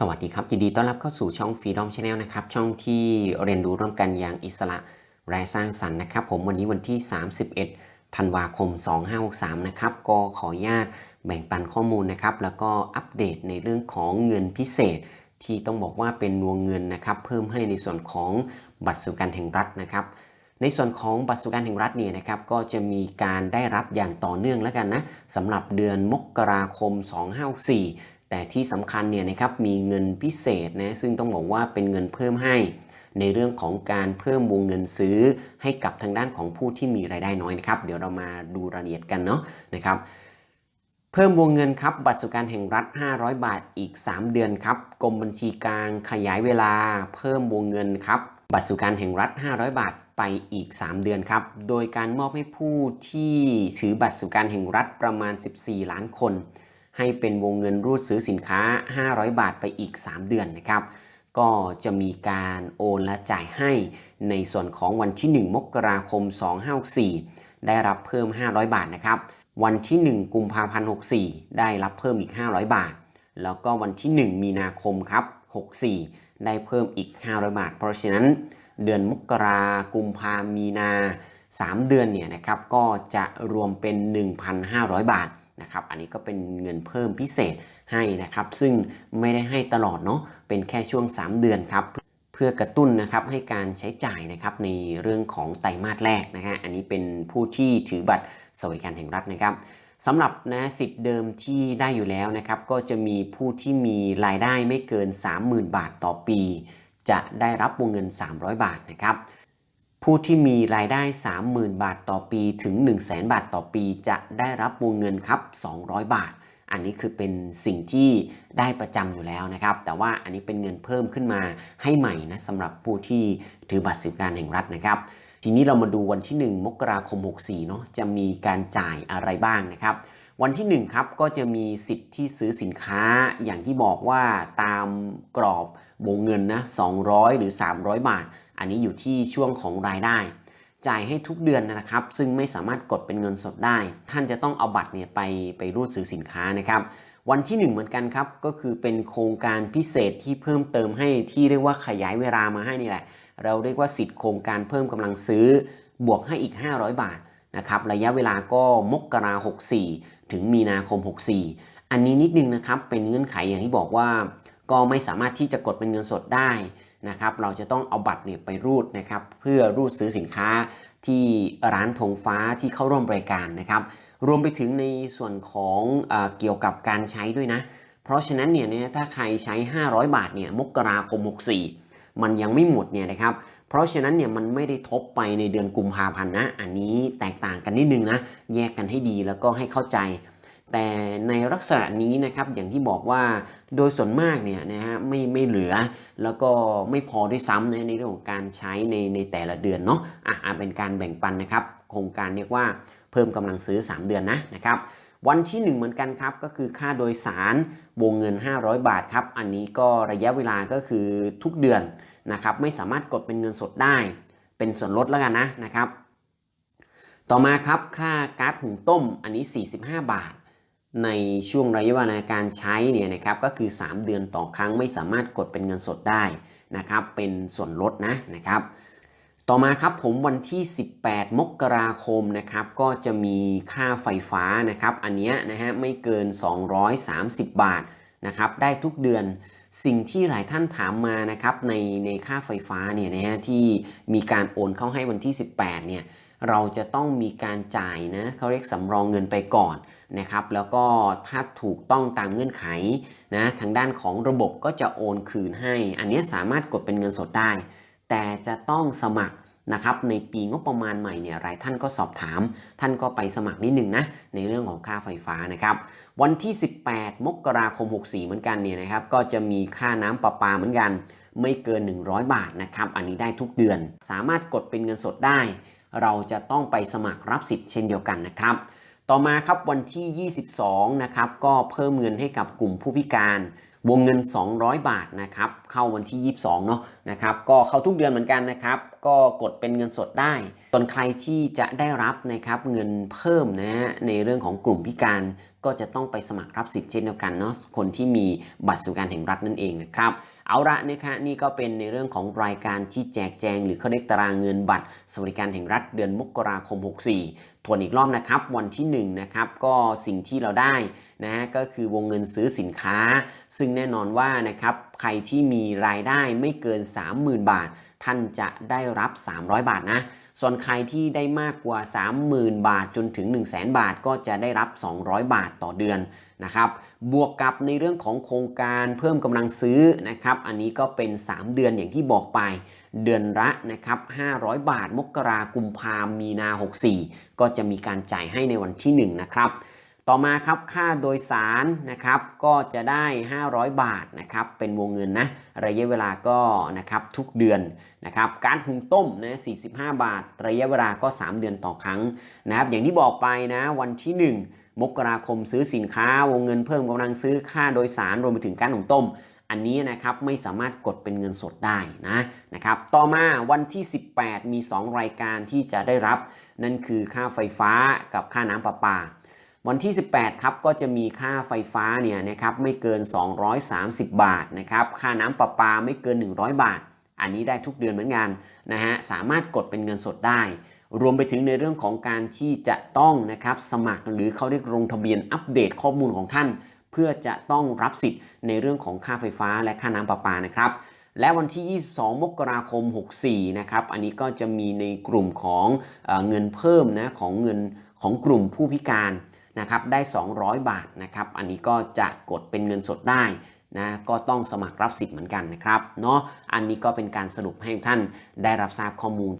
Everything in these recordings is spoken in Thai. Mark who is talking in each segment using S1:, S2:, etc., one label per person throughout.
S1: สวัสดีครับ ยินดีต้อนรับเข้าสู่ช่อง Freedom Channel นะครับ ช่องที่เรียนรู้ร่วมกันอย่างอิสระและสร้างสรรค์นะครับ ผมวันนี้วันที่ 31 ธันวาคม 2563 นะครับ ก็ขออนุญาตแบ่งปันข้อมูลนะครับ แล้วก็อัปเดตในเรื่องของเงินพิเศษ ที่ต้องบอกว่าเป็นวงเงินนะครับ เพิ่มให้ในส่วนของบัตรสวัสดิการแห่งรัฐนะครับ ในส่วนของบัตรสวัสดิการแห่งรัฐเนี่ยนะครับ ก็จะมีการได้รับอย่างต่อเนื่องแล้วกันนะสำหรับเดือนมกราคม 2564 แต่ที่สำคัญเนี่ยนะครับมีเงินพิเศษนะซึ่งต้องบอกว่าเป็นเงินเพิ่มให้ ในเรื่องของการเพิ่มวงเงินซื้อ ให้กับทางด้านของผู้ที่มีรายได้น้อยนะครับเดี๋ยวเรามาดูรายละเอียดกันเนาะนะครับเพิ่มวงเงินครับบัตรสวัสดิการแห่งรัฐ 500 บาทอีก 3 เดือนครับกรมบัญชีกลางขยายเวลา เพิ่มวงเงินครับบัตรสวัสดิการแห่งรัฐ 500 บาทไปอีก 3 เดือนครับ โดยการมอบให้ผู้ที่ถือบัตรสวัสดิการแห่งรัฐประมาณ 14 ล้านคน ให้เป็นวงเงินรูดซื้อสินค้า 500 บาทไปอีก 3 เดือนนะครับ ก็จะมีการโอนและจ่ายให้ในส่วนของวันที่ 1 มกราคม 2564 ได้รับเพิ่ม 500 บาทนะครับ วันที่ 1 กุมภาพันธ์ 64 ได้รับเพิ่มอีก 500 บาท แล้วก็วันที่ 1 มีนาคมครับ 64 ได้เพิ่มอีก 500 บาท เพราะฉะนั้นเดือนมกรากุมภามีนา 3 เดือนเนี่ยนะครับ ก็จะรวมเป็น 1,500 บาท นะครับ อันนี้ก็เป็นเงินเพิ่มพิเศษให้นะครับ ซึ่งไม่ได้ให้ตลอดเนาะ เป็นแค่ช่วง 3 เดือนครับ เพื่อกระตุ้นนะครับให้การใช้จ่ายนะครับในเรื่องของไตรมาสแรกนะฮะ อันนี้เป็นผู้ที่ถือบัตรสวัสดิการแห่งรัฐนะครับสำหรับนะสิทธิ์เดิมที่ได้อยู่แล้วนะครับก็จะมีผู้ที่มีรายได้ไม่เกิน 30,000 บาทต่อปี จะได้รับวงเงิน 300 บาทนะครับ ผู้ที่มีรายได้ 30,000 บาทต่อปีถึง 100,000 บาทต่อปี จะได้รับวงเงินครับ 200 บาท อันนี้คือเป็นสิ่งที่ได้ประจำอยู่แล้วนะครับ แต่ว่าอันนี้เป็นเงินเพิ่มขึ้นมาให้ใหม่นะสำหรับผู้ที่ถือบัตรสวัสดิการแห่งรัฐนะครับทีนี้เรามาดูวันที่ 1 มกราคม 64เนาะจะมีการจ่ายอะไรบ้างนะครับ วันที่ 1 ครับก็จะมีสิทธิ์ที่ซื้อสินค้าอย่างที่บอกว่าตามกรอบวงเงินนะ200 หรือ 300 บาท อันนี้อยู่ที่ช่วงของรายได้ จ่ายให้ทุกเดือนนะครับ ซึ่งไม่สามารถกดเป็นเงินสดได้ ท่านจะต้องเอาบัตรเนี่ยไปไปรูดซื้อสินค้านะครับ วันที่ 1 เหมือนกันครับ ก็คือเป็นโครงการพิเศษที่เพิ่มเติมให้ที่เรียกว่าขยายเวลามาให้นี่แหละ เราเรียกว่าสิทธิ์โครงการเพิ่มกำลังซื้อบวกให้อีก 500 บาทนะครับระยะเวลาก็มกรา64ถึงมีนาคม 64 อันนี้นิดนึงนะครับเป็นเงื่อนไขอย่างที่บอกว่า ก็ไม่สามารถที่จะกดเป็นเงินสดได้ นะครับเราจะต้องเอาบัตรเนี่ยไปรูดนะครับเพื่อรูดซื้อสินค้าที่ร้านธงฟ้าที่เข้าร่วมบริการนะครับ รวมไปถึงในส่วนของเอเกี่ยวกับการใช้ด้วยนะ เพราะฉะนั้นเนี่ยถ้าใครใช้ 500 บาทเนี่ยมกราคม 64 มันยังไม่หมดเนี่ยนะครับเพราะฉะนั้นเนี่ยมันไม่ได้ทบไปในเดือนกุมภาพันธ์นะ อันนี้แตกต่างกันนิดนึงนะ แยกกันให้ดีแล้วก็ให้เข้าใจ แต่ในลักษณะนี้นะครับอย่างที่บอกว่าโดยส่วนมากเนี่ยนะฮะไม่ไม่เหลือ แล้วก็ไม่พอด้วยซ้ำในในเรื่องของการใช้ในในแต่ละเดือนเนาะอะเป็นการแบ่งปันนะครับ โครงการเรียกว่าเพิ่มกำลังซื้อ 3 เดือนนะนะครับวันที่ 1 เหมือนกันครับ ก็คือค่าโดยสารวงเงิน 500 บาทครับ อันนี้ก็ระยะเวลาก็คือทุกเดือนนะครับไม่สามารถกดเป็นเงินสดได้ เป็นส่วนลดแล้วกันนะนะครับ ต่อมาครับค่าก๊าซหุงต้มอันนี้ 45 บาท ในช่วงระยะเวลาการใช้เนี่ยนะครับก็คือ 3 เดือนต่อครั้งไม่สามารถกดเป็นเงินสดได้นะครับ เป็นส่วนลดนะนะครับ ต่อมาครับผมวันที่ 18 มกราคมนะครับ ก็จะมีค่าไฟฟ้านะครับ อันนี้นะฮะไม่เกิน 230 บาทนะครับ ได้ทุกเดือนสิ่งที่หลายท่านถามมานะครับในในค่าไฟฟ้าเนี่ยนะฮะที่มีการโอนเข้าให้วันที่ 18เนี่ย เราจะต้องมีการจ่ายนะเขาเรียกสำรองเงินไปก่อนนะครับ แล้วก็ถ้าถูกต้องตามเงื่อนไขนะทางด้านของระบบก็จะโอนคืนให้ อันนี้สามารถกดเป็นเงินสดได้ แต่จะต้องสมัครนะครับในปีงบประมาณใหม่เนี่ยหลายท่านก็สอบถาม ท่านก็ไปสมัครนิดนึงนะในเรื่องของค่าไฟฟ้านะครับ วันที่ 18 มกราคม 64 เหมือนกันเนี่ยนะครับ ก็จะมีค่าน้ำประปาเหมือนกัน ไม่เกิน 100 บาทนะครับ อันนี้ได้ทุกเดือน สามารถกดเป็นเงินสดได้ เราจะต้องไปสมัครรับสิทธิ์เช่นเดียวกันนะครับ ต่อมาครับวันที่ 22 นะครับก็เพิ่มเงินให้กับกลุ่มผู้พิการวงเงิน 200 บาทนะครับเข้าวันที่ 22 เนาะนะครับก็เข้าทุกเดือนเหมือนกันนะครับก็กดเป็นเงินสดได้ส่วนใครที่จะได้รับนะครับเงินเพิ่มนะฮะในเรื่องของกลุ่มพิการ ก็จะต้องไปสมัครรับสิทธิ์เช่นเดียวกันเนาะคนที่มีบัตรสวัสดิการแห่งรัฐนั่นเองนะครับเอาละนะคะนี่ก็เป็นในเรื่องของรายการที่แจกแจง หรือเขาเรียกตารางเงินบัตรสวัสดิการแห่งรัฐเดือนมกราคม 64 ทวนอีกรอบนะครับ วันที่1นะครับก็สิ่งที่เราได้นะฮะก็คือวงเงินซื้อสินค้า ซึ่งแน่นอนว่านะครับใครที่มีรายได้ไม่เกิน 30,000 บาท ท่านจะได้รับ 300 บาทนะ ส่วนใครที่ได้มากกว่า 30,000 บาทจนถึง 1 0 0 0 0แบาทก็จะได้รับ 200 บาทต่อเดือนนะครับ บวกกับในเรื่องของโครงการเพิ่มกำลังซื้อนะครับ อันนี้ก็เป็น 3 เดือนอย่างที่บอกไป เดือนละนะครับ 500 บาท มกรากุมภามีนา 64 ก็จะมีการจ่ายให้ในวันที่ 1 นะครับ ต่อมาครับค่าโดยสารนะครับก็จะได้ 500 บาทนะครับเป็นวงเงินนะระยะเวลาก็นะครับทุกเดือนนะครับการหุงต้มนะ45 บาท ระยะเวลาก็ 3 เดือนต่อครั้งนะครับอย่างที่บอกไปนะวันที่ 1 มกราคมซื้อสินค้าวงเงินเพิ่มกำลังซื้อค่าโดยสารรวมไปถึงการหุงต้ม อันนี้นะครับไม่สามารถกดเป็นเงินสดได้นะนะครับต่อมาวันที่ 18 มี 2 รายการที่จะได้รับ นั่นคือค่าไฟฟ้ากับค่าน้ำประปา วันที่ 18 ครับ ก็จะมีค่าไฟฟ้าเนี่ยนะครับไม่เกิน 230 บาทนะครับ ค่าน้ำประปาไม่เกิน 100 บาท อันนี้ได้ทุกเดือนเหมือนกันนะฮะ สามารถกดเป็นเงินสดได้ รวมไปถึงในเรื่องของการที่จะต้องนะครับสมัครหรือเขาเรียกลงทะเบียนอัปเดตข้อมูลของท่าน เพื่อจะต้องรับสิทธิ์ในเรื่องของค่าไฟฟ้าและค่าน้ำประปานะครับและวันที่ 22 มกราคม 64 นะครับ อันนี้ก็จะมีในกลุ่มของเอเงินเพิ่มนะของเงินของกลุ่มผู้พิการ นะครับได้ 200 บาทนะครับอันนี้ก็จะกดเป็นเงินสดได้นะก็ต้องสมัครรับสิทธิ์เหมือนกันนะครับเนาะอันนี้ก็เป็นการสรุปให้ท่านได้รับทราบข้อมูล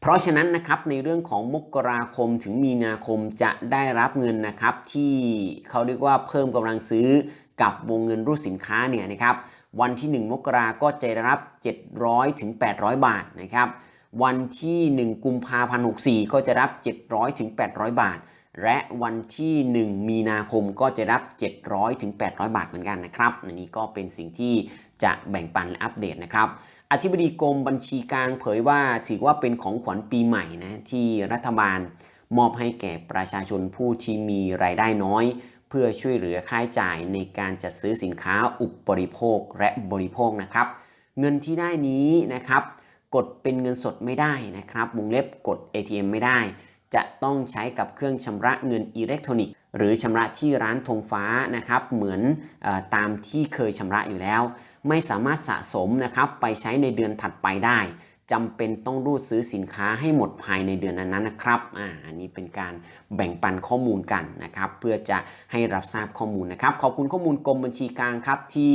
S1: เพราะฉะนั้นนะครับในเรื่องของมกราคมถึงมีนาคมจะได้รับเงินนะครับที่เขาเรียกว่าเพิ่มกำลังซื้อกับวงเงินรูดสินค้าเนี่ยนะครับวันที่ 1 มกราก็จะได้รับ 700ถึง800 บาทนะครับวันที่ 1 กุมภาพันธ์64 ก็จะรับ 700ถึง800 บาท และวันที่ 1 มีนาคมก็จะรับ 700ถึง800 บาทเหมือนกันนะครับอันนี้ก็เป็นสิ่งที่จะแบ่งปันและอัปเดตนะครับอธิบดีกรมบัญชีกลางเผยว่าถือว่าเป็นของขวัญปีใหม่นะที่รัฐบาลมอบให้แก่ประชาชนผู้ที่มีรายได้น้อย เพื่อช่วยเหลือค่าใช้จ่ายในการจัดซื้อสินค้าอุปริโภคและบริโภคนะครับ เงินที่ได้นี้นะครับ กดเป็นเงินสดไม่ได้นะครับวงเล็บกด ATM ไม่ได้ จะต้องใช้กับเครื่องชำระเงินอิเล็กทรอนิกส์ หรือชำระที่ร้านธงฟ้านะครับเหมือนอตามที่เคยชำระอยู่แล้ว ไม่สามารถสะสมนะครับไปใช้ในเดือนถัดไปได้ จำเป็นต้องรูดซื้อสินค้าให้หมดภายในเดือนนั้นนะครับอ่าอันนี้เป็นการแบ่งปันข้อมูลกันนะครับ เพื่อจะให้รับทราบข้อมูลนะครับ ขอบคุณข้อมูลกรมบัญชีกลางครับ ที่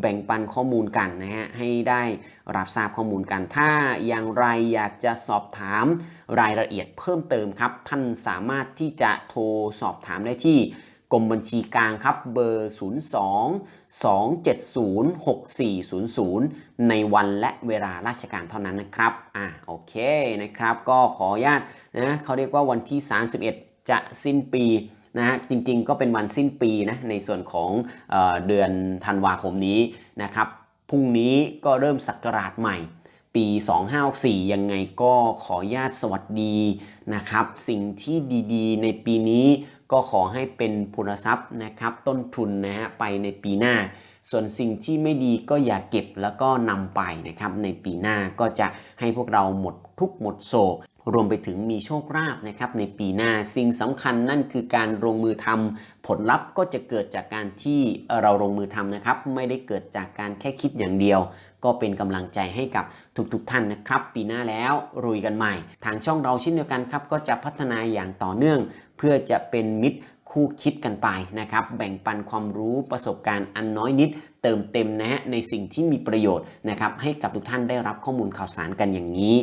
S1: แบ่งปันข้อมูลกันนะฮะให้ได้รับทราบข้อมูลกัน ถ้าอย่างไรอยากจะสอบถามรายละเอียดเพิ่มเติมครับ ท่านสามารถที่จะโทรสอบถามได้ที่ กรมบัญชีกลางครับเบอร์ 02 270 6400 ในวันและเวลาราชการเท่านั้นนะครับอ่าโอเคนะครับก็ขออนุญาตนะเขาเรียกว่าวันที่ 31 จะสิ้นปีนะฮะจริงๆก็เป็นวันสิ้นปีนะในส่วนของเอเดือนธันวาคมนี้นะครับพรุ่งนี้ก็เริ่มศักราชใหม่ ปี 2564 ยังไงก็ขออนุญาตสวัสดีนะครับ สิ่งที่ดีๆ ในปีนี้ ก็ขอให้เป็นพลทรัพย์นะครับต้นทุนนะฮะไปในปีหน้า ส่วนสิ่งที่ไม่ดีก็อย่าเก็บแล้วก็นำไปนะครับในปีหน้าก็จะให้พวกเราหมดทุกหมดโศกรวมไปถึงมีโชคลาภนะครับในปีหน้าสิ่งสำคัญนั่นคือการลงมือทำผลลัพธ์ก็จะเกิดจากการที่เราลงมือทำนะครับ ไม่ได้เกิดจากการแค่คิดอย่างเดียว ก็เป็นกำลังใจให้กับทุกๆทท่านนะครับ ปีหน้าแล้วรุยกันใหม่ ทางช่องเราเช่นเดียวกันครับก็จะพัฒนาอย่างต่อเนื่อง เพื่อจะเป็นมิตรคู่คิดกันไปนะครับ แบ่งปันความรู้ประสบการณ์อันน้อยนิด เติมเต็มนะฮะในสิ่งที่มีประโยชน์นะครับให้กับทุกท่านได้รับข้อมูลข่าวสารกันอย่างนี้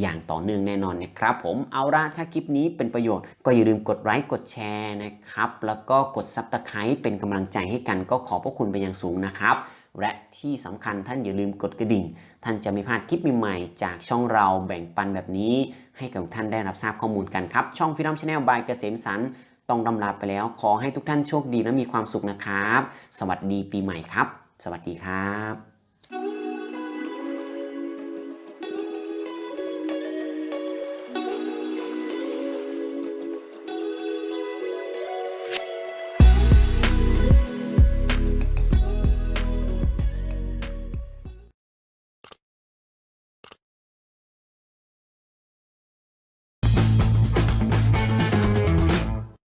S1: อย่างต่อเนื่องแน่นอนนะครับ ผมเอาละถ้าคลิปนี้เป็นประโยชน์ ก็อย่าลืมกดไลค์กดแชร์นะครับ แล้วก็กดซับสไคร b ์เป็นกำลังใจให้กันก็ขอบพระคุณเป็นอย่างสูงนะครับ และที่สำคัญท่านอย่าลืมกดกระดิ่ง ท่านจะไม่พลาดคลิปใหม่ๆจากช่องเราแบ่งปันแบบนี้ ให้กับท่านได้รับทราบข้อมูลกันครับ ช่องฟิล์มชาแนลบายเกษมสันต้องดำลาไปแล้ว ขอให้ทุกท่านโชคดีและมีความสุขนะครับ สวัสดีปีใหม่ครับ สวัสดีครับ